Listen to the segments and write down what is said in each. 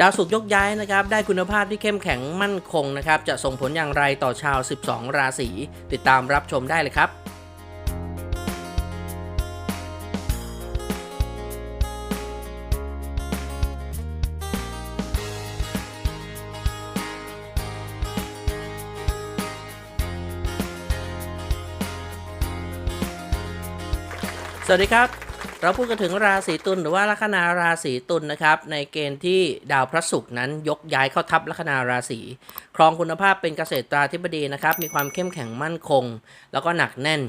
ดาวศุกร์ยกย้ายนะครับได้คุณภาพที่เข้มแข็งมั่นคงนะครับจะส่งผลอย่างไรต่อชาว 12 ราศีติดตามรับชมได้เลยครับสวัสดีครับ เราพูดกันถึงราศีตุลหรือว่าลัคนาราศีตุลนะครับในเกณฑ์ที่ดาวพระศุกร์นั้นยกย้ายเข้าทับลัคนาราศีครองคุณภาพเป็นเกษตราธิบดีนะครับ มีความเข้มแข็งมั่นคง แล้วก็หนักแน่น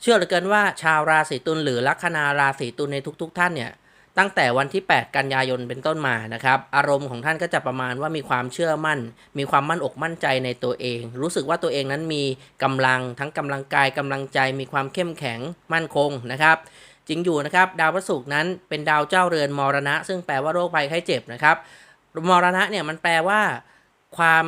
เชื่อเหลือเกินว่าชาวราศีตุลหรือลัคนาราศีตุลในทุก ๆ ท่านเนี่ยตั้งแต่วันที่ 8 กันยายนเป็นต้นมานะครับ อารมณ์ของท่านก็จะประมาณว่ามีความเชื่อมั่น มีความมั่นอกมั่นใจในตัวเอง รู้สึกว่าตัวเองนั้นมีกำลังทั้งกำลังกายกำลังใจ มีความเข้มแข็งมั่นคงนะครับ จริงอยู่นะครับ ดาวพฤหัสนั้นเป็นดาวเจ้าเรือนมรณะ ซึ่งแปลว่าโรคภัยไข้เจ็บนะครับมรณะเนี่ยมันแปลว่าความ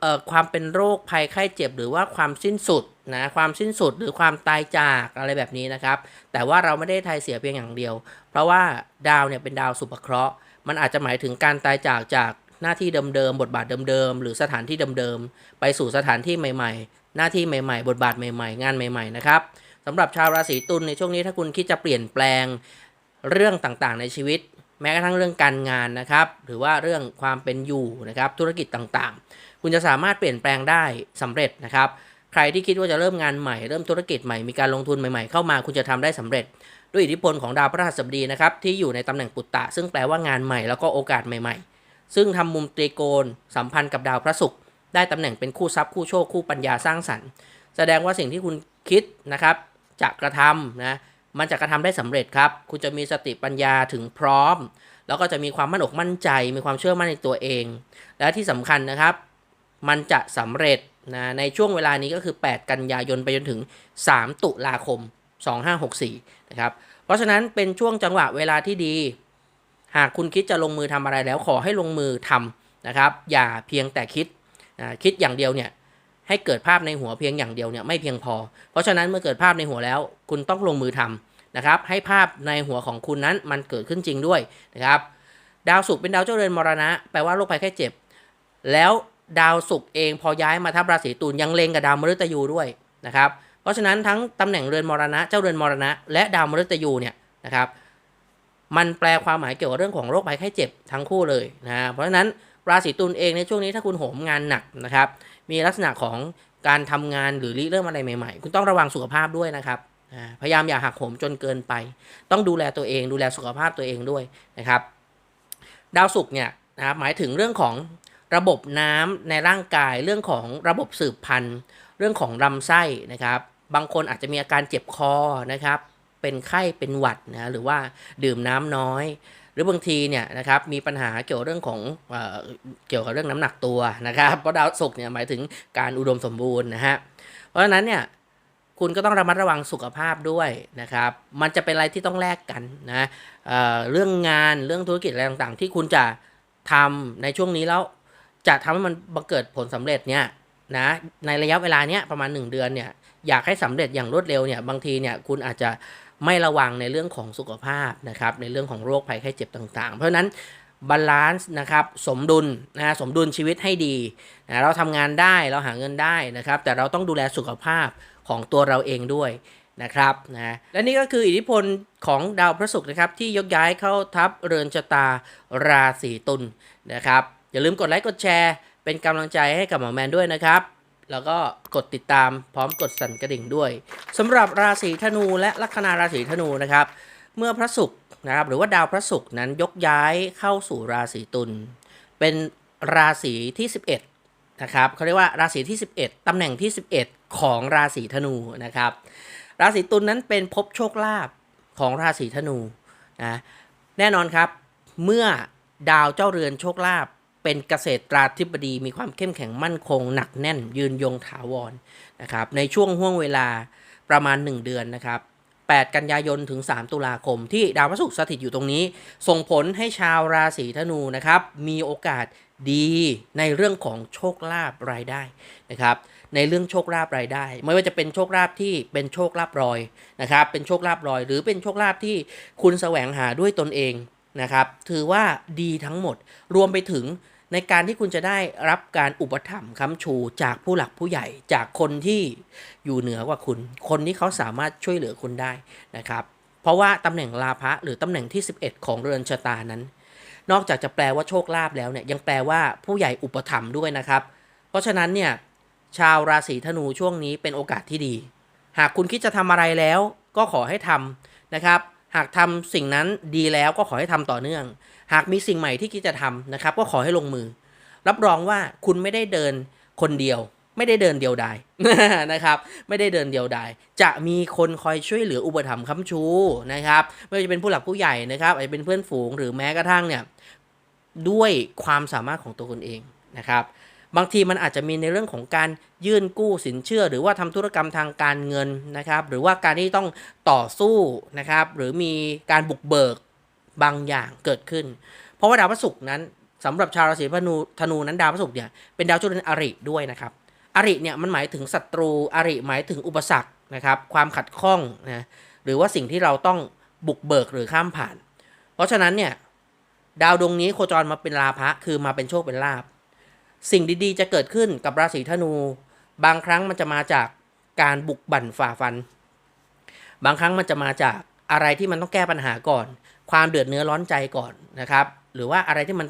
เอ่อความเป็นโรคภัยไข้เจ็บ หรือว่าความสิ้นสุดนะความสิ้นสุดหรือความตายจากอะไรแบบนี้นะครับ แต่ว่าเราไม่ได้ไทยเสียเพียงอย่างเดียว เพราะว่าดาวเนี่ยเป็นดาวสุภเคราะห์ มันอาจจะหมายถึงการตายจากจากหน้าที่เดิมๆบทบาทเดิมๆหรือสถานที่เดิมๆไปสู่สถานที่ใหม่ ๆ หน้าที่ใหม่ ๆ บทบาทใหม่ ๆ งานใหม่ ๆ นะครับ สำหรับชาวราศีตุลในช่วงนี้ถ้าคุณคิดจะเปลี่ยนแปลงเรื่องต่างๆ ในชีวิต แม้กระทั่งเรื่องการงานนะครับหรือว่าเรื่องความเป็นอยู่นะครับธุรกิจต่างๆ คุณจะสามารถเปลี่ยนแปลงได้สำเร็จนะครับ ใครที่คิดว่าจะเริ่มงานใหม่เริ่มธุรกิจใหม่มีการลงทุนใหม่ๆเข้ามา คุณจะทำได้สำเร็จ ด้วยอิทธิพลของดาวพฤหัสบดีนะครับที่อยู่ในตำแหน่งปุตตะ ซึ่งแปลว่างานใหม่แล้วก็โอกาสใหม่ ๆ ซึ่งทำมุมตรีโกณสัมพันธ์กับดาวพระศุกร์ได้ตำแหน่งเป็นคู่ทรัพย์คู่โชคคู่ปัญญาสร้างสรรค์ แสดงว่าสิ่งที่คุณคิดนะครับ จะกระทำนะมันจะกระทำได้สำเร็จครับ คุณจะมีสติปัญญาถึงพร้อม แล้วก็จะมีความมั่นอกมั่นใจ มีความเชื่อมั่นในตัวเอง และที่สำคัญนะครับ มันจะสำเร็จนะในช่วงเวลานี้ก็คือ 8 กันยายนไปจนถึง 3 ตุลาคม 2564 นะครับ เพราะฉะนั้นเป็นช่วงจังหวะเวลาที่ดี หากคุณคิดจะลงมือทำอะไรแล้วขอให้ลงมือทำนะครับ อย่าเพียงแต่คิดนะคิดอย่างเดียวเนี่ย ให้เกิดภาพในหัวเพียงอย่างเดียวเนี่ยไม่เพียงพอ เพราะฉะนั้นเมื่อเกิดภาพในหัวแล้ว คุณต้องลงมือทำนะครับ ให้ภาพในหัวของคุณนั้นมันเกิดขึ้นจริงด้วยนะครับ ดาวศุกร์เป็นดาวเจ้าเรือนมรณะแปลว่าโรคภัยแค่เจ็บ แล้วดาวศุกร์เองพอย้ายมาทับราศีตุลยังเลงกับดาวมฤตยูด้วยนะครับ เพราะฉะนั้นทั้งตำแหน่งเรือนมรณะ เจ้าเรือนมรณะ และดาวมฤตยูเนี่ยนะครับ มันแปลความหมายเกี่ยวกับเรื่องของโรคภัยไข้เจ็บทั้งคู่เลยนะ เพราะฉะนั้น ราศีตุลเองในช่วงนี้ถ้าคุณโหมงานหนักนะครับ มีลักษณะของการทำงานหรือริเริ่มอะไรใหม่ ๆ คุณต้องระวังสุขภาพด้วยนะครับพยายามอย่าหักโหมจนเกินไป ต้องดูแลตัวเอง ดูแลสุขภาพตัวเองด้วยนะครับ ดาวศุกร์เนี่ยนะครับหมายถึงเรื่องของระบบน้ำในร่างกาย เรื่องของระบบสืบพันธุ์ เรื่องของลำไส้นะครับ บางคนอาจจะมีอาการเจ็บคอนะครับ เป็นไข้เป็นหวัดนะหรือว่าดื่มน้ำน้อย หรือบางทีเนี่ยนะครับมีปัญหาเกี่ยวเรื่องของเอเกี่ยวกับเรื่องน้ำหนักตัวนะครับเพราะดาวศุกร์เนี่ยหมายถึงการอุดมสมบูรณ์นะฮะเพราะฉะนั้นเนี่ยคุณก็ต้องระมัดระวังสุขภาพด้วยนะครับ มันจะเป็นอะไรที่ต้องแลกกันนะเเรื่องงานเรื่องธุรกิจอะไรต่างๆ ที่คุณจะทำในช่วงนี้แล้วจะทำให้มันบังเกิดผลสำเร็จเนี่ยนะในระยะเวลาเนี้ยประมาณ 1 เดือนเนี่ยอยากให้สำเร็จอย่างรวดเร็วเนี่ยบางทีเนี่ยคุณอาจจะ ไม่ระวังในเรื่องของสุขภาพนะครับในเรื่องของโรคภัยไข้เจ็บต่างๆ เพราะฉะนั้นบาลานซ์นะครับสมดุลนะสมดุลชีวิตให้ดีนะเราทำงานได้เราหาเงินได้นะครับ แต่เราต้องดูแลสุขภาพของตัวเราเองด้วยนะครับนะและนี่ก็คืออิทธิพลของดาวพระศุกร์นะครับที่ยกย้ายเข้าทับเรือนชะตาราศีตุลนะครับอย่าลืมกดไลค์กดแชร์ เป็นกำลังใจให้กับหมอแมนด้วยนะครับ แล้วก็กดติดตามพร้อมกดสั่นกระดิ่งด้วยสำหรับราศีธนูและลัคนาราศีธนูนะครับ เมื่อพระศุกร์นะครับหรือว่าดาวพระศุกร์นั้นยกย้ายเข้าสู่ราศีตุลเป็นราศีที่ 11นะครับเขาเรียกว่าราศีที่ 11ตำแหน่งที่ 11 ของราศีธนูนะครับ ราศีตุลนั้นเป็นภพโชคลาภของราศีธนูนะแน่นอนครับ เมื่อดาวเจ้าเรือนโชคลาภ เป็นเกษตราธิบดีมีความเข้มแข็งมั่นคง หนักแน่นยืนยงถาวรนะครับในช่วงห่วงเวลาประมาณ 1 เดือนนะครับ 8 กันยายนถึง 3 ตุลาคม ที่ดาวพฤหัสสถิตอยู่ตรงนี้ ส่งผลให้ชาวราศีธนูนะครับ มีโอกาสดีในเรื่องของโชคลาภรายได้นะครับในเรื่องโชคลาภรายได้ ไม่ว่าจะเป็นโชคลาภที่เป็นโชคลาภรอยนะครับเป็นโชคลาภรอย หรือเป็นโชคลาภที่คุณแสวงหาด้วยตนเองนะครับถือว่าดีทั้งหมดรวมไปถึง ในการที่คุณจะได้รับการอุปถัมภ์ค้ำชูจากผู้หลักผู้ใหญ่จากคนที่อยู่เหนือกว่าคุณ คนที่เขาสามารถช่วยเหลือคุณได้นะครับ เพราะว่าตำแหน่งลาภะหรือตำแหน่งที่ 11 ของเรือนชะตานั้น นอกจากจะแปลว่าโชคลาภแล้วเนี่ยยังแปลว่าผู้ใหญ่อุปถัมภ์ด้วยนะครับ เพราะฉะนั้นเนี่ยชาวราศีธนูช่วงนี้เป็นโอกาสที่ดี หากคุณคิดจะทำอะไรแล้วก็ขอให้ทำนะครับ หากทำสิ่งนั้นดีแล้วก็ขอให้ทำต่อเนื่อง หากมีสิ่งใหม่ที่คิดจะทำนะครับ ก็ขอให้ลงมือ รับรองว่าคุณไม่ได้เดินคนเดียว ไม่ได้เดินเดียวดายนะครับ ไม่ได้เดินเดียวดายจะมีคนคอยช่วยเหลืออุปถัมภ์ค้ำชูนะครับ ไม่ว่าจะเป็นผู้หลักผู้ใหญ่นะครับอาจจะเป็นเพื่อนฝูงหรือแม้กระทั่งเนี่ยด้วยความสามารถของตัวคุณเองนะครับ บางทีมันอาจจะมีในเรื่องของการยื่นกู้สินเชื่อ หรือว่าทำธุรกรรมทางการเงินนะครับ หรือว่าการที่ต้องต่อสู้นะครับ หรือมีการบุกเบิกบางอย่างเกิดขึ้น เพราะว่าดาวพฤหัสนั้นสำหรับชาวราศีธนูธนูนั้นดาวพฤหัสเนี่ยเป็นดาวจุลอริด้วยนะครับอริเนี่ยมันหมายถึงศัตรูอริหมายถึงอุปสรรคนะครับ ความขัดข้องนะหรือว่าสิ่งที่เราต้องบุกเบิกหรือข้ามผ่าน เพราะฉะนั้นเนี่ยดาวดวงนี้โคจรมาเป็นลาภะคือมาเป็นโชคเป็นลาภ สิ่งดีๆ จะเกิดขึ้นกับราศีธนู บางครั้งมันจะมาจากการบุกบั่นฝ่าฟัน บางครั้งมันจะมาจากอะไรที่มันต้องแก้ปัญหาก่อน ความเดือดเนื้อร้อนใจก่อนนะครับหรือว่าอะไรที่มัน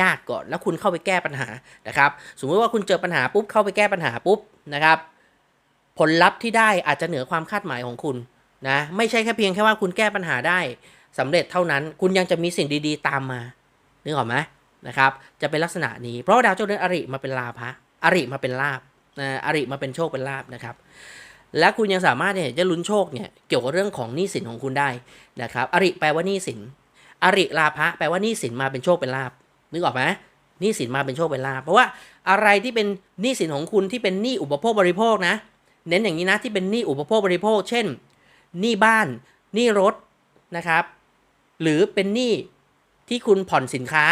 ยากๆก่อน แล้วคุณเข้าไปแก้ปัญหานะครับ สมมติว่าคุณเจอปัญหาปุ๊บเข้าไปแก้ปัญหาปุ๊บนะครับ ผลลัพธ์ที่ได้อาจจะเหนือความคาดหมายของคุณนะไม่ใช่แค่เพียงแค่ว่าคุณแก้ปัญหาได้สำเร็จเท่านั้น คุณยังจะมีสิ่งดีๆ ตามมานึกออกไหม นะครับจะเป็นลักษณะนี้ เพราะดาวเจ้าเรือนอริมาเป็นลาภะอริมาเป็นลาบนะอริมาเป็นโชคเป็นลาบนะครับและคุณยังสามารถเนี่ยจะลุ้นโชคเนี่ยเกี่ยวกับเรื่องของหนี้สินของคุณได้นะครับอริแปลว่าหนี้สิน อริลาภะแปลว่าหนี้สินมาเป็นโชคเป็นลาบนึกออกไหมหนี้สินมาเป็นโชคเป็นลาบเพราะว่าอะไรที่เป็นหนี้สินของคุณที่เป็นหนี้อุปโภคบริโภคนะ เน้นอย่างนี้นะที่เป็นหนี้อุปโภคบริโภค เช่นหนี้บ้านหนี้รถนะครับ หรือเป็นหนี้ที่คุณผ่อนสินค้า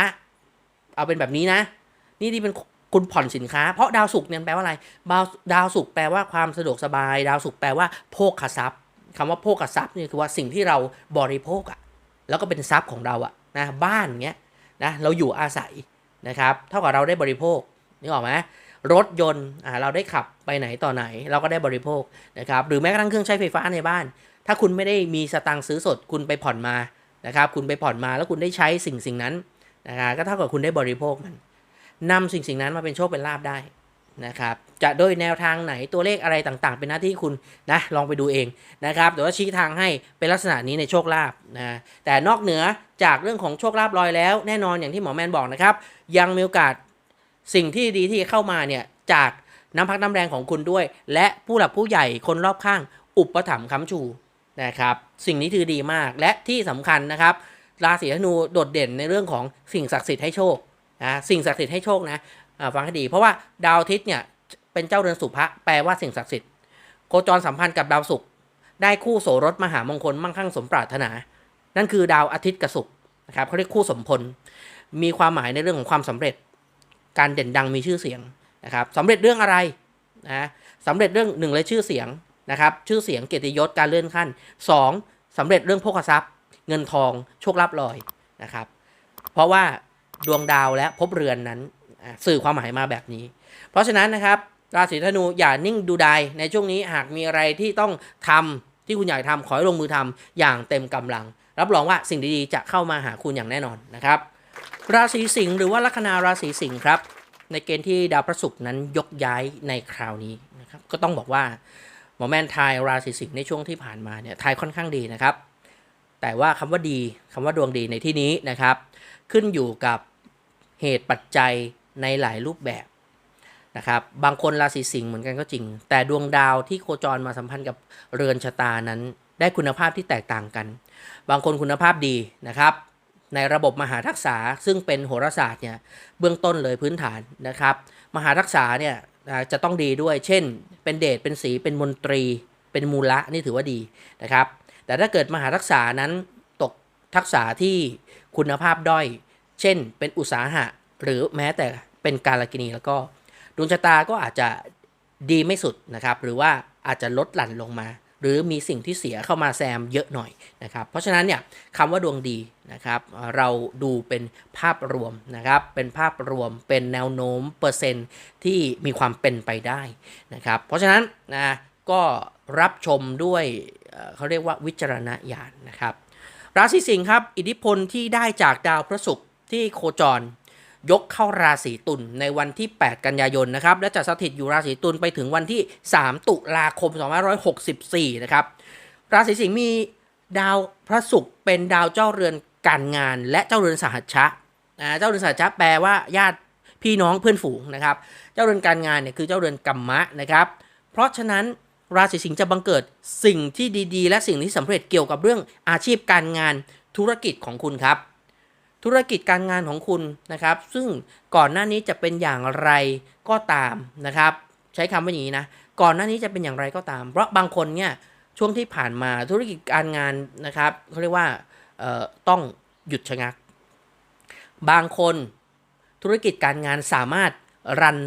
เอาเป็นแบบนี้นะ นี่ที่เป็นคุณผ่อนสินค้า เพราะดาวศุกร์เนี่ยแปลว่าอะไรดาวดาวศุกร์แปลว่าความสะดวกสบาย ดาวศุกร์แปลว่าโภคทรัพย์คำว่าโภคทรัพย์นี่คือว่าสิ่งที่เราบริโภคอะแล้วก็เป็นทรัพย์ของเราอะนะบ้านเงี้ยนะเราอยู่อาศัยนะครับเท่ากับเราได้บริโภคนึกออกไหมรถยนต์อ่าเราได้ขับไปไหนต่อไหน เราก็ได้บริโภคนะครับหรือแม้กระทั่งเครื่องใช้ไฟฟ้าในบ้าน ถ้าคุณไม่ได้มีสตังค์ซื้อสดคุณไปผ่อนมานะครับคุณไปผ่อนมาแล้วคุณได้ใช้สิ่งสิ่งนั้น นะครับก็เท่ากับคุณได้บริโภคมันนำสิ่งสิ่งนั้นมาเป็นโชคเป็นลาบได้นะครับจะโดยแนวทางไหนตัวเลขอะไรต่างๆ เป็นหน้าที่คุณนะลองไปดูเองนะครับแต่ว่าชี้ทางให้เป็นลักษณะนี้ในโชคลาภนะแต่นอกเหนือจากเรื่องของโชคลาภลอยแล้ว แน่นอนอย่างที่หมอแมนบอกนะครับ ยังมีโอกาสสิ่งที่ดีที่เข้ามาเนี่ยจากน้ำพักน้ำแรงของคุณด้วย และผู้หลักผู้ใหญ่คนรอบข้าง อุปถัมภ์ค้ำชูนะครับสิ่งนี้ถือดีมากและที่สำคัญนะครับ ราศีธนูโดดเด่นในเรื่องของสิ่งศักดิ์สิทธิ์ให้โชคนะสิ่งศักดิ์สิทธิ์ให้โชคนะฟังให้ดี เพราะว่าดาวอาทิตย์เนี่ยเป็นเจ้าเรือนสุภะแปลว่าสิ่งศักดิ์สิทธิ์โคจรสัมพันธ์กับดาวศุกร์ได้คู่โสรถมหามงคลมั่งคั่งสมปรารถนา นั่นคือดาวอาทิตย์กับศุกร์นะครับเขาเรียกคู่สมพล มีความหมายในเรื่องของความสำเร็จ การเด่นดังมีชื่อเสียงนะครับสำเร็จเรื่องอะไรนะสำเร็จเรื่องหนึ่งเลยชื่อเสียงนะครับชื่อเสียงเกียรติยศการเลื่อนขั้น 2. สำเร็จเรื่องโภคทรัพย์ เงินทองโชคลาภลอยนะครับ เพราะว่าดวงดาวและภพเรือนนั้นสื่อความหมายมาแบบนี้ เพราะฉะนั้นนะครับ ราศีธนูอย่านิ่งดูดายในช่วงนี้หากมีอะไรที่ต้องทำที่คุณอยากทำขอให้ลงมือทำอย่างเต็มกำลัง รับรองว่าสิ่งดีๆจะเข้ามาหาคุณอย่างแน่นอนนะครับ ราศีสิงห์หรือว่าลัคนาราศีสิงห์ครับ ในเกณฑ์ที่ดาวพระศุกร์นั้นยกย้ายในคราวนี้นะครับก็ต้องบอกว่าหมอแมนทายราศีสิงห์ในช่วงที่ผ่านมาเนี่ยทายค่อนข้างดีนะครับ แต่ว่าคำว่าดีคำว่าดวงดีในที่นี้นะครับ ขึ้นอยู่กับเหตุปัจจัยในหลายรูปแบบนะครับบางคนราศีสิงห์เหมือนกันก็จริง แต่ดวงดาวที่โคจรมาสัมพันธ์กับเรือนชะตานั้น ได้คุณภาพที่แตกต่างกัน บางคนคุณภาพดีนะครับ ในระบบมหาทักษะซึ่งเป็นโหราศาสตร์เนี่ยเบื้องต้นเลยพื้นฐานนะครับ มหาทักษะเนี่ยจะต้องดีด้วย เช่น เป็นเดชเป็นสีเป็นมนตรี เป็นมูละนี่ถือว่าดีนะครับ แต่ถ้าเกิดมหาทักษะนั้นตกทักษะที่คุณภาพด้อย เช่น เป็นอุตสาหะ หรือแม้แต่เป็นการลกินีแล้วก็ดวงชะตาก็อาจจะดีไม่สุดนะครับ หรือว่าอาจจะลดหลั่นลงมา หรือมีสิ่งที่เสียเข้ามาแซมเยอะหน่อยนะครับ เพราะฉะนั้นเนี่ยคำว่าดวงดีนะครับ เราดูเป็นภาพรวมนะครับ เป็นภาพรวมเป็นแนวโน้มเปอร์เซ็นต์ที่มีความเป็นไปได้นะครับ เพราะฉะนั้นนะก็รับชมด้วย เขาเรียกว่าวิจารณญาณนะครับ ราศีสิงห์ครับ อิทธิพลที่ได้จากดาวพระศุกร์ที่โคจร ยกเข้าราศีตุลในวันที่ 8 กันยายนนะครับ และจะสถิตอยู่ราศีตุลไปถึงวันที่ 3 ตุลาคม 2564 นะครับ ราศีสิงห์มีดาวพระศุกร์เป็นดาวเจ้าเรือนการงาน และเจ้าเรือนสหัชชะอ่าเจ้าเรือนสหัชชะแปลว่าญาติพี่น้องเพื่อนฝูงนะครับ เจ้าเรือนการงานเนี่ยคือเจ้าเรือนกัมมะนะครับ เพราะฉะนั้น ราศีสิงห์จะบังเกิดสิ่งที่ดีๆ และสิ่งที่สำเร็จเกี่ยวกับเรื่องอาชีพการงานธุรกิจของคุณครับ ธุรกิจการงานของคุณนะครับ ซึ่งก่อนหน้านี้จะเป็นอย่างไรก็ตามนะครับ ใช้คำว่าอย่างนี้นะก่อนหน้านี้จะเป็นอย่างไรก็ตาม เพราะบางคนเนี่ยช่วงที่ผ่านมาธุรกิจการงานนะครับเขาเรียกว่าต้องหยุดชะงัก บางคนธุรกิจการงานสามารถรัน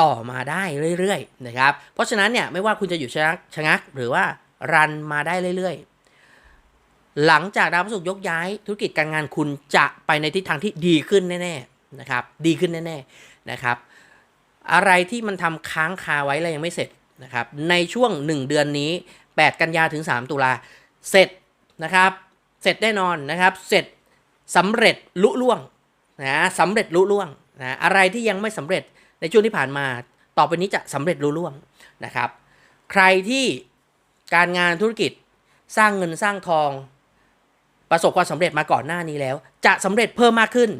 ต่อมาได้เรื่อยๆนะครับ เพราะฉะนั้นเนี่ยไม่ว่าคุณจะหยุดชะงักชะงัก หรือว่ารันมาได้เรื่อยๆ หลังจากดาวพฤหัสยกย้าย ธุรกิจการงานคุณจะไปในทิศทางที่ดีขึ้นแน่ๆนะครับ ดีขึ้นแน่ๆนะครับ อะไรที่มันทำค้างคาไว้แล้วยังไม่เสร็จนะครับ ในช่วง 1 เดือนนี้ 8 กันยาถึง 3 ตุลาเสร็จนะครับ เสร็จแน่นอนนะครับ เสร็จสำเร็จลุล่วงนะสำเร็จลุล่วงนะอะไรที่ยังไม่สำเร็จ ในช่วงที่ผ่านมาต่อไปนี้จะสำเร็จลุล่วงนะครับ ใครที่การงานธุรกิจสร้างเงินสร้างทอง ประสบความสำเร็จมาก่อนหน้านี้แล้ว จะสำเร็จเพิ่มมากขึ้น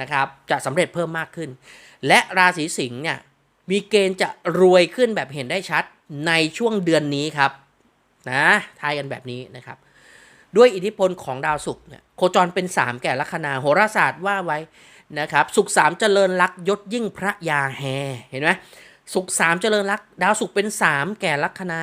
นะครับจะสำเร็จเพิ่มมากขึ้น และราศีสิงห์เนี่ยมีเกณฑ์จะรวยขึ้นแบบเห็นได้ชัดในช่วงเดือนนี้ครับนะทายกันแบบนี้นะครับ ด้วยอิทธิพลของดาวศุกร์เนี่ยโคจรเป็น 3 แก่ลัคนาโหราศาสตร์ว่าไว้ นะครับศุกร์สามเจริญลักยศยิ่งพระยาแฮเห็นไหมศุกร์สามเจริญลักดาวศุกร์เป็น3แก่ลัคนา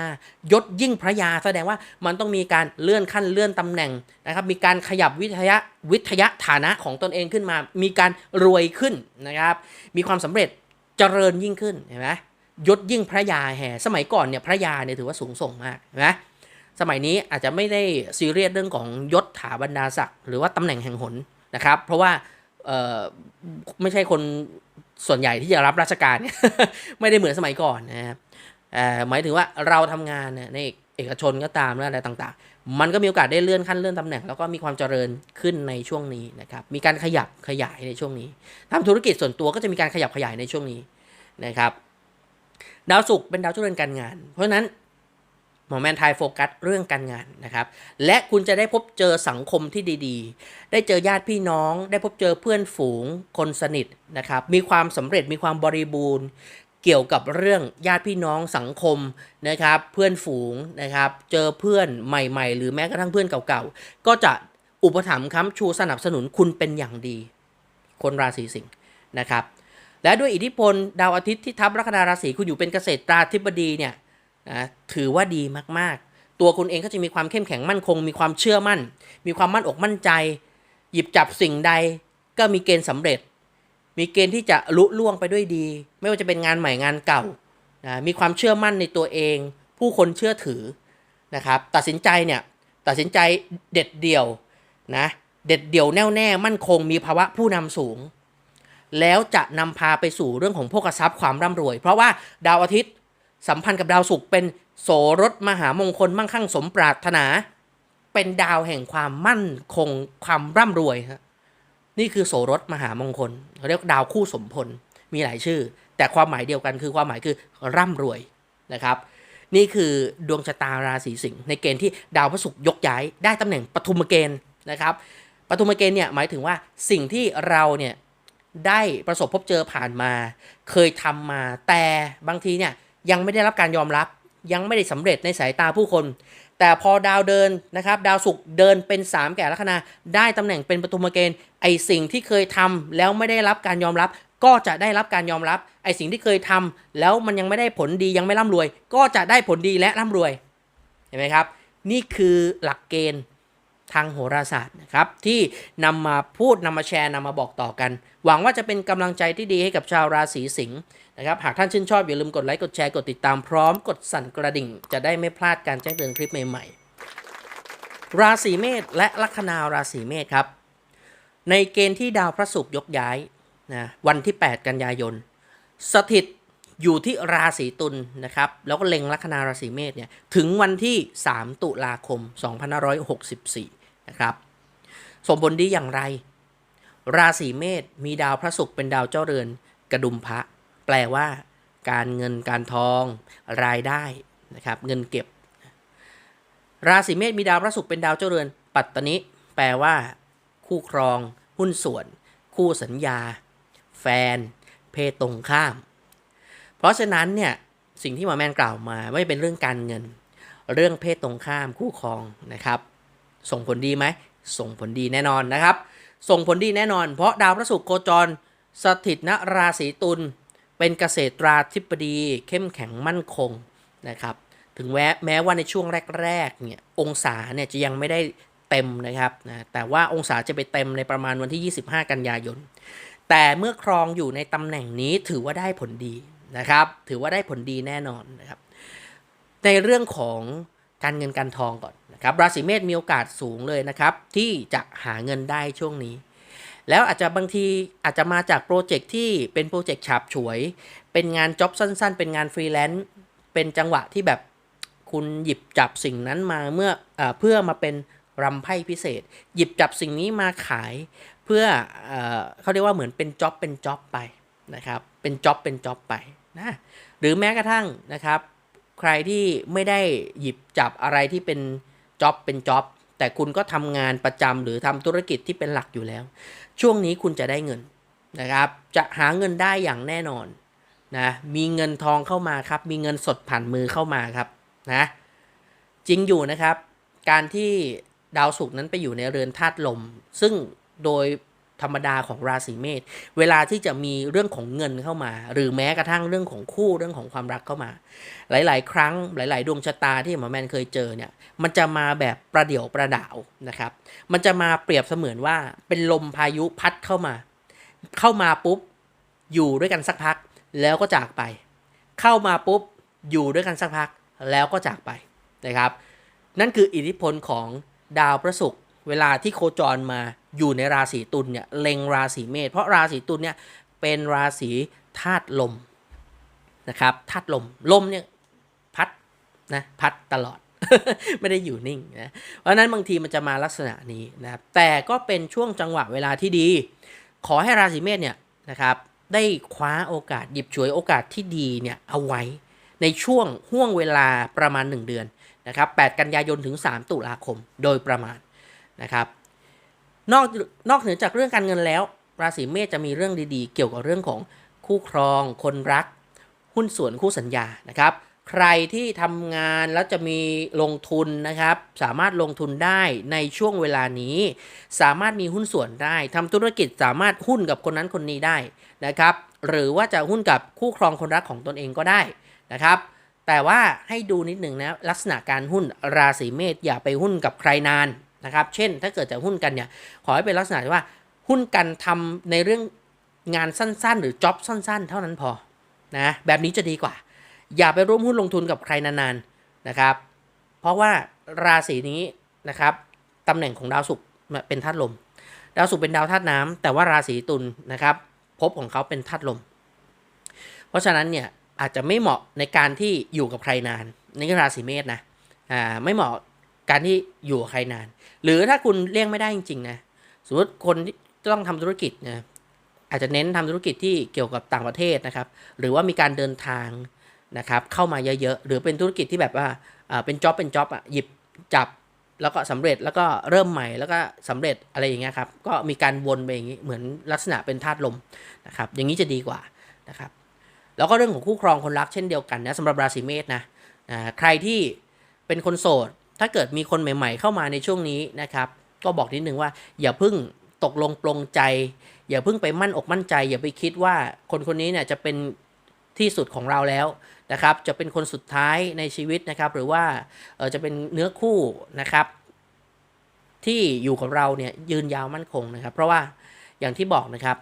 ยศยิ่งพระยาแสดงว่ามันต้องมีการเลื่อนขั้นเลื่อนตำแหน่งนะครับมีการขยับวิทยาวิทยาฐานะของตนเองขึ้นมา มีการรวยขึ้นนะครับมีความสำเร็จเจริญยิ่งขึ้นเห็นไหมยศยิ่งพระยาแห่สมัยก่อนเนี่ยพระยาเนี่ยถือว่าสูงส่งมากเห็นไหมสมัยนี้อาจจะไม่ได้ซีเรียสเรื่องของยศถาบรรดาศักดิ์หรือว่าตำแหน่งแห่งหนนะครับเพราะว่า เอ่อไม่ใช่คนส่วนใหญ่ที่จะรับราชการเนี่ยไม่ได้เหมือนสมัยก่อนนะครับหมายถึงว่าเราทำงานเนี่ยในเอกชนก็ตามและอะไรต่างๆ มันก็มีโอกาสได้เลื่อนขั้นเลื่อนตำแหน่ง แล้วก็มีความเจริญขึ้นในช่วงนี้นะครับ มีการขยับขยายในช่วงนี้ทำธุรกิจส่วนตัวก็จะมีการขยับขยายในช่วงนี้นะครับ ดาวศุกร์เป็นดาวเจริญการงาน เพราะฉะนั้น มอแมนไทยโฟกัสเรื่องการงานนะครับ และคุณจะได้พบเจอสังคมที่ดีๆ ได้เจอญาติพี่น้อง ได้พบเจอเพื่อนฝูง คนสนิทนะครับ มีความสำเร็จมีความบริบูรณ์ เกี่ยวกับเรื่องญาติพี่น้องสังคมนะครับ เพื่อนฝูงนะครับ เจอเพื่อนใหม่ๆ หรือแม้กระทั่งเพื่อนเก่าๆ ก็จะอุปถัมภ์ค้ำชูสนับสนุนคุณเป็นอย่างดี คนราศีสิงห์นะครับ และด้วยอิทธิพลดาวอาทิตย์ที่ทับลัคนาราศีคุณอยู่เป็นเกษตราธิบดีเนี่ย นะถือว่าดีมากๆ ตัวคุณเองก็จะมีความเข้มแข็งมั่นคง มีความเชื่อมั่น มีความมั่นอกมั่นใจ หยิบจับสิ่งใดก็มีเกณฑ์สำเร็จ มีเกณฑ์ที่จะลุล่วงไปด้วยดี ไม่ว่าจะเป็นงานใหม่งานเก่านะมีความเชื่อมั่นในตัวเอง ผู้คนเชื่อถือนะครับ ตัดสินใจเนี่ยตัดสินใจเด็ดเดี่ยวนะเด็ดเดี่ยวแน่วแน่มั่นคงมีภาวะผู้นำสูง แล้วจะนำพาไปสู่เรื่องของโภคทรัพย์ความร่ำรวย เพราะว่าดาวอาทิตย์ สัมพันธ์กับดาวศุกร์เป็นโสรสมหามงคลมั่งคั่งสมปรารถนา เป็นดาวแห่งความมั่นคงความร่ำรวยฮะนี่คือโสรสมหามงคลเขาเรียกดาวคู่สมพลมีหลายชื่อ แต่ความหมายเดียวกันคือความหมายคือร่ำรวยนะครับ นี่คือดวงชะตาราศีสิงห์ในเกณฑ์ที่ดาวพระศุกร์ยกย้ายได้ตำแหน่งปฐุมเกณฑ์นะครับปฐุมเกณฑ์เนี่ยหมายถึงว่าสิ่งที่เราเนี่ยได้ประสบพบเจอผ่านมา เคยทำมาแต่บางทีเนี่ย ยังไม่ได้รับการยอมรับ ยังไม่ได้สำเร็จในสายตาผู้คน แต่พอดาวเดินนะครับ ดาวศุกร์เดินเป็น 3 แก่ลัคนาได้ตำแหน่งเป็นปฐุมเกณฑ์ไอสิ่งที่เคยทำแล้วไม่ได้รับการยอมรับ ก็จะได้รับการยอมรับ ไอสิ่งที่เคยทำแล้วมันยังไม่ได้ผลดียังไม่ร่ำรวย ก็จะได้ผลดีและร่ำรวยเห็นไหมครับ นี่คือหลักเกณฑ์ ทางโหราศาสตร์นะครับที่นำมาพูดนำมาแชร์นำมาบอกต่อกัน หวังว่าจะเป็นกำลังใจที่ดีให้กับชาวราศีสิงห์นะครับหากท่านชื่นชอบอย่าลืมกดไลค์กดแชร์กดติดตามพร้อมกดสั่นกระดิ่ง จะได้ไม่พลาดการแจ้งเตือนคลิปใหม่ๆ ราศีเมษและลัคนาราศีเมษครับ ในเกณฑ์ที่ดาวพระศุกร์ยกย้ายนะวันที่ 8 กันยายน สถิตอยู่ที่ราศีตุลนะครับ แล้วก็เล็งลัคนาราศีเมษเนี่ยถึงวันที่ 3 ตุลาคม 2564 นะครับสมผลดีอย่างไร ราศีเมษมีดาวพระศุกร์เป็นดาวเจ้าเรือนกระดุมพระ แปลว่า การเงินการทอง รายได้นะครับเงินเก็บ ราศีเมษมีดาวพระศุกร์เป็นดาวเจ้าเรือน ปัตตนิแปลว่า คู่ครอง หุ้นส่วน คู่สัญญา แฟน เพศตรงข้าม เพราะฉะนั้นเนี่ยสิ่งที่หมอแมนกล่าวมาไม่เป็นเรื่องการเงิน เรื่องเพศตรงข้ามคู่ครองนะครับ ส่งผลดีไหม ส่งผลดีแน่นอนนะครับ ส่งผลดีแน่นอน เพราะดาวพระศุกร์โคจร สถิตณราศีตุลเป็นเกษตราธิบดี เข้มแข็งมั่นคงนะครับถึงแม้แม้ว่าในช่วงแรกๆเนี่ยองศาเนี่ยจะยังไม่ได้เต็มนะครับนะแต่ว่าองศาจะไปเต็มในประมาณวันที่ 25 กันยายน แต่เมื่อครองอยู่ในตำแหน่งนี้ถือว่าได้ผลดีนะครับ ถือว่าได้ผลดีแน่นอนนะครับ ในเรื่องของ การเงินการทองก่อนนะครับราศีเมษมีโอกาสสูงเลยนะครับที่จะหาเงินได้ช่วงนี้ แล้วอาจจะบางทีอาจจะมาจากโปรเจกต์ที่เป็นโปรเจกต์ฉาบฉวย เป็นงานจ็อบสั้น ๆ เป็นงานฟรีแลนซ์เป็นจังหวะที่แบบคุณหยิบจับสิ่งนั้นมาเมื่อเอเพื่อมาเป็นรำไพ่พิเศษ หยิบจับสิ่งนี้มาขาย เพื่อเออเขาเรียกว่าเหมือนเป็นจ็อบเป็นจ็อบไปนะครับเป็นจ็อบเป็นจ็อบไปนะหรือแม้กระทั่งนะครับ ใครที่ไม่ได้หยิบจับอะไรที่เป็นจ็อบเป็นจ็อบแต่คุณก็ทำงานประจำหรือทำธุรกิจที่เป็นหลักอยู่แล้ว ช่วงนี้คุณจะได้เงินนะครับ จะหาเงินได้อย่างแน่นอนนะมีเงินทองเข้ามาครับ มีเงินสดผ่านมือเข้ามาครับนะจริงอยู่นะครับ การที่ดาวศุกร์นั้นไปอยู่ในเรือนธาตุลม ซึ่งโดย ธรรมดาของราศีเมษเวลาที่จะมีเรื่องของเงินเข้ามา หรือแม้กระทั่งเรื่องของคู่เรื่องของความรักเข้ามา หลาย ๆ ครั้งหลาย ๆ ดวงชะตาที่หมอแมนเคยเจอเนี่ยมันจะมาแบบประเดี่ยวประดาวนะครับ มันจะมาเปรียบเสมือนว่าเป็นลมพายุพัดเข้ามา เข้ามาปุ๊บอยู่ด้วยกันสักพัก แล้วก็จากไป เข้ามาปุ๊บอยู่ด้วยกันสักพัก แล้วก็จากไปนะครับ นั่นคืออิทธิพลของดาวพระศุกร์ เวลาที่โคจรมาอยู่ในราศีตุลเนี่ยเล็งราศีเมษเพราะราศีตุลเนี่ยเป็นราศีธาตุลมนะครับธาตุลมลมเนี่ยพัดนะพัดตลอดไม่ได้อยู่นิ่งนะเพราะนั้นบางทีมันจะมาลักษณะนี้นะครับแต่ก็เป็นช่วงจังหวะเวลาที่ดี ขอให้ราศีเมษเนี่ยนะครับได้คว้าโอกาสหยิบฉวยโอกาสที่ดีเนี่ยเอาไว้ในช่วงห่วงเวลาประมาณ 1 เดือนนะครับ8กันยายนถึง 3 ตุลาคมโดยประมาณ นะครับ นอกนอกเหนือจากเรื่องการเงินแล้ว ราศีเมษจะมีเรื่องดีๆ เกี่ยวกับเรื่องของคู่ครอง คนรัก หุ้นส่วนคู่สัญญานะครับ ใครที่ทำงานแล้วจะมีลงทุนนะครับ สามารถลงทุนได้ในช่วงเวลานี้ สามารถมีหุ้นส่วนได้ทำธุรกิจสามารถหุ้นกับคนนั้นคนนี้ได้นะครับ หรือว่าจะหุ้นกับคู่ครองคนรักของตนเองก็ได้นะครับแต่ว่าให้ดูนิดหนึ่งนะลักษณะการหุ้นราศีเมษอย่าไปหุ้นกับใครนาน นะครับ เช่น ถ้าเกิดจะหุ้นกันเนี่ย ขอให้เป็นลักษณะที่ว่าหุ้นกันทำในเรื่องงานสั้นๆ หรือจ็อบสั้น ๆ เท่านั้นพอนะแบบนี้จะดีกว่า อย่าไปร่วมหุ้นลงทุนกับใครนานๆนะครับ เพราะว่าราศีนี้นะครับตำแหน่งของดาวศุกร์เป็นธาตุลม ดาวศุกร์เป็นดาวธาตุน้ำแต่ว่าราศีตุลนะครับภพของเขาเป็นธาตุลม เพราะฉะนั้นเนี่ยอาจจะไม่เหมาะในการที่อยู่กับใครนานนี่ก็ราศีเมษนะอ่าไม่เหมาะ การที่อยู่กับใครนาน หรือถ้าคุณเลี่ยงไม่ได้จริงๆนะสมมติคนที่ต้องทำธุรกิจนะอาจจะเน้นทำธุรกิจที่เกี่ยวกับต่างประเทศนะครับ หรือว่ามีการเดินทางนะครับ เข้ามาเยอะๆ หรือเป็นธุรกิจที่แบบว่าเป็นจ็อบเป็นจ็อบอะหยิบจับแล้วก็สำเร็จแล้วก็เริ่มใหม่แล้วก็สำเร็จอะไรอย่างเงี้ยครับ ก็มีการวนไปอย่างนี้เหมือนลักษณะเป็นธาตุลมนะครับ อย่างนี้จะดีกว่านะครับ แล้วก็เรื่องของคู่ครองคนรักเช่นเดียวกันนะสำหรับราศีเมษนะใครที่เป็นคนโสด ถ้าเกิดมีคนใหม่ ๆ เข้ามาในช่วงนี้นะครับ ก็บอกนิดนึงว่า อย่าเพิ่งตกลงปลงใจ อย่าเพิ่งไปมั่นอกมั่นใจ อย่าไปคิดว่าคนคนนี้เนี่ยจะเป็นที่สุดของเราแล้วนะครับ จะเป็นคนสุดท้ายในชีวิตนะครับ หรือว่าเออจะเป็นเนื้อคู่นะครับ ที่อยู่กับเราเนี่ยยืนยาวมั่นคงนะครับ เพราะว่าอย่างที่บอกนะครับ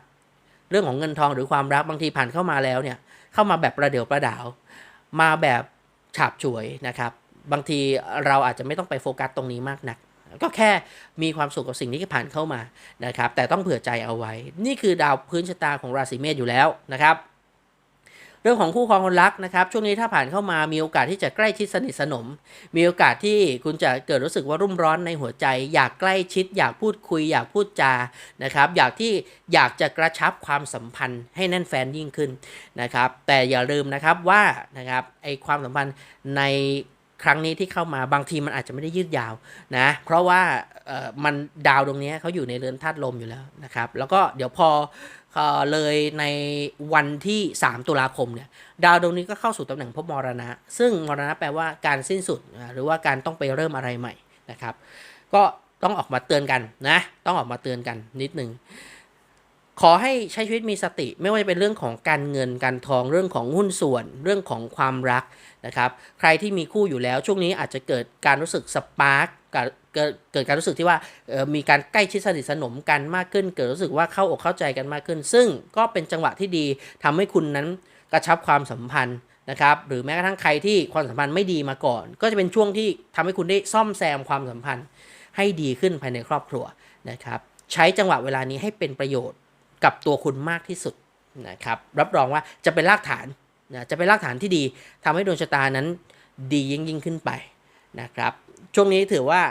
เรื่องของเงินทองหรือความรักบางทีผ่านเข้ามาแล้วเนี่ยเข้ามาแบบประเดี๋ยวประดาว มาแบบฉาบฉวยนะครับ บางทีเราอาจจะไม่ต้องไปโฟกัสตรงนี้มากนัก ก็แค่มีความสุขกับสิ่งที่ผ่านเข้ามานะครับ แต่ต้องเผื่อใจเอาไว้ นี่คือดาวพื้นชะตาของราศีเมษอยู่แล้วนะครับ เรื่องของคู่ครองคนรักนะครับ ช่วงนี้ถ้าผ่านเข้ามามีโอกาสที่จะใกล้ชิดสนิทสนม มีโอกาสที่คุณจะเกิดรู้สึกว่ารุ่มร้อนในหัวใจ อยากใกล้ชิด อยากพูดคุย อยากพูดจานะครับ อยากที่อยากจะกระชับความสัมพันธ์ให้แน่นแฟนยิ่งขึ้นนะครับ แต่อย่าลืมนะครับว่านะครับไอความสัมพันธ์ใน ครั้งนี้ที่เข้ามาบางทีมันอาจจะไม่ได้ยืดยาวนะเพราะว่าเออมันดาวตรงนี้เขาอยู่ในเรือนธาตุลมอยู่แล้วนะครับ แล้วก็เดี๋ยวพอเลยในวันที่ 3 ตุลาคมเนี่ยดาวดวงนี้ก็เข้าสู่ตำแหน่งภพมรณะ ซึ่งมรณะแปลว่าการสิ้นสุด หรือว่าการต้องไปเริ่มอะไรใหม่นะครับ ก็ต้องออกมาเตือนกันนะ ต้องออกมาเตือนกันนิดนึง ขอให้ใช้ชีวิตมีสติ ไม่ว่าจะเป็นเรื่องของการเงินการทองเรื่องของหุ้นส่วน เรื่องของความรักนะครับ ใครที่มีคู่อยู่แล้ว ช่วงนี้อาจจะเกิดการรู้สึกสปาร์กเกิดการรู้สึกที่ว่ามีการใกล้ชิดสนิทสนมกันมากขึ้น เกิดรู้สึกว่าเข้าอกเข้าใจกันมากขึ้น ซึ่งก็เป็นจังหวะที่ดีทำให้คุณนั้นกระชับความสัมพันธ์นะครับ หรือแม้กระทั่งใครที่ความสัมพันธ์ไม่ดีมาก่อน ก็จะเป็นช่วงที่ทำให้คุณได้ซ่อมแซมความสัมพันธ์ให้ดีขึ้นภายในครอบครัวนะครับ ใช้จังหวะเวลานี้ให้เป็นประโยชน์ กับตัวคุณมากที่สุดนะครับรับรองว่าจะเป็นรากฐานนะจะเป็นรากฐานที่ดีทำให้ดวงชะตานั้นดียิ่งยิ่งขึ้นไปนะครับช่วงนี้ถือว่า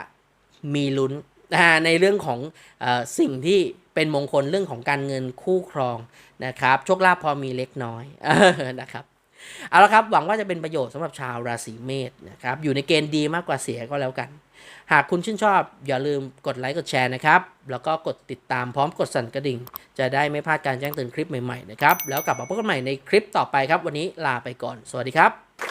มีลุ้นนะในเรื่องของอสิ่งที่เป็นมงคลเรื่องของการเงินคู่ครองนะครับโชคลาภพอมีเล็กน้อยนะครับเอาละครับหวังว่าจะเป็นประโยชน์สำหรับชาวราศีเมษนะครับอยู่ในเกณฑ์ดีมากกว่าเสียก็แล้วกัน หากคุณชื่นชอบอย่าลืมกดไลค์กดแชร์นะครับ แล้วก็กดติดตามพร้อมกดสั่นกระดิ่ง จะได้ไม่พลาดการแจ้งเตือนคลิปใหม่ๆนะครับ แล้วกลับมาพบกันใหม่ในคลิปต่อไปครับ วันนี้ลาไปก่อน สวัสดีครับ